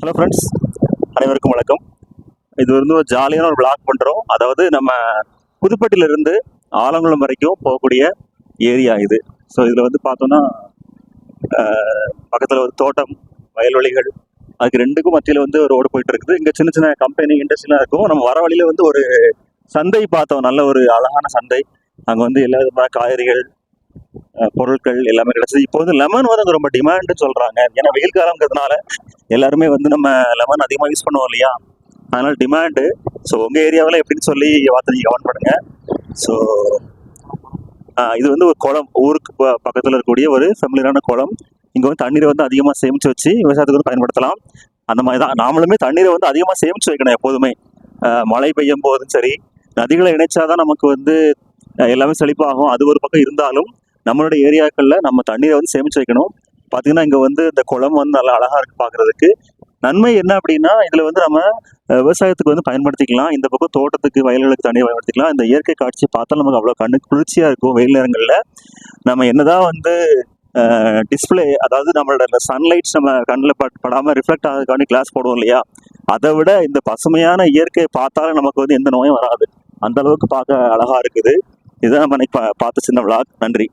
Hello friends அனைவருக்கும் வணக்கம். இது வந்து ஒரு ஜாலியான ஒரு பிளாக் பண்ணுறோம் அதாவது நம்ம புதுப்பட்டியிலிருந்து ஆலங்குளம் வரைக்கும் போகக்கூடிய ஏரியா இது. ஸோ இதில் வந்து பார்த்தோன்னா பக்கத்தில் ஒரு தோட்டம் வயல்வெளிகள் அதுக்கு ரெண்டுக்கும் மத்தியில் வந்து ஒரு ரோடு போயிட்டு இருக்குது. இங்கே சின்ன சின்ன கம்பெனி இண்டஸ்ட்ரியெலாம் இருக்கும். நம்ம வர வழியில் வந்து ஒரு சந்தை பார்த்தோம். நல்ல ஒரு அழகான சந்தை. அங்கே வந்து எல்லா விதமான காய்கறிகள் பொருட்கள் எல்லாமே கிடைச்சது. இப்போ வந்து லெமன் வந்து ரொம்ப டிமாண்டுன்னு சொல்கிறாங்க ஏன்னா வெயில் காலங்கிறதுனால எல்லாருமே வந்து நம்ம லெமன் அதிகமாக யூஸ் பண்ணுவோம் இல்லையா? அதனால டிமாண்டு ஸோ உங்கள் ஏரியாவில் எப்படின்னு சொல்லி பார்த்து நீங்கள் கவன் பண்ணுங்க. ஸோ இது வந்து ஒரு குளம். ஊருக்கு ப- பக்கத்தில் இருக்கக்கூடிய ஒரு ஃபெமிலியரான குளம். இங்கே வந்து தண்ணீரை வந்து அதிகமாக சேமித்து வச்சு விவசாயத்துக்கு வந்து பயன்படுத்தலாம். அந்த மாதிரி தான். நாமளுமே தண்ணீரை வந்து அதிகமாக சேமித்து வைக்கணும் எப்போதுமே. மழை பெய்யும் போதும் சரி நதிகளை இணைச்சாதான் நமக்கு வந்து எல்லாமே செழிப்பாகும். அது ஒரு பக்கம் இருந்தாலும் நம்மளுடைய ஏரியாக்களில் நம்ம தண்ணீரை வந்து சேமிச்சு வைக்கணும். பார்த்தீங்கன்னா இங்கே வந்து இந்த குளம் வந்து நல்லா அழகாக இருக்கு பார்க்குறதுக்கு நன்மை என்ன அப்படின்னா இதில் வந்து நம்ம விவசாயத்துக்கு வந்து பயன்படுத்திக்கலாம். இந்த பக்கம் தோட்டத்துக்கு வயல்களுக்கு தண்ணி பயன்படுத்திக்கலாம். இந்த இயற்கை காட்சியை பார்த்தா நமக்கு அவ்வளோ கண்ணுக்கு குளிர்ச்சியாக இருக்கும் வெயில் நேரங்களில். நம்ம என்னதான் வந்து டிஸ்பிளே அதாவது நம்மளோட சன்லைட்ஸ் நம்ம கண்ணில் பட் படாமல் ரிஃப்ளெக்ட் ஆகிறதுக்காண்டி கிளாஸ் போடுவோம் இல்லையா? அதை விட இந்த பசுமையான இயற்கையை பார்த்தாலே நமக்கு வந்து எந்த நோயும் வராது. அந்த அளவுக்கு பார்க்க அழகாக இருக்குது. இதுதான் நம்ம இன்னைக்கு பா- பார்த்த சின்ன விழா நன்றி.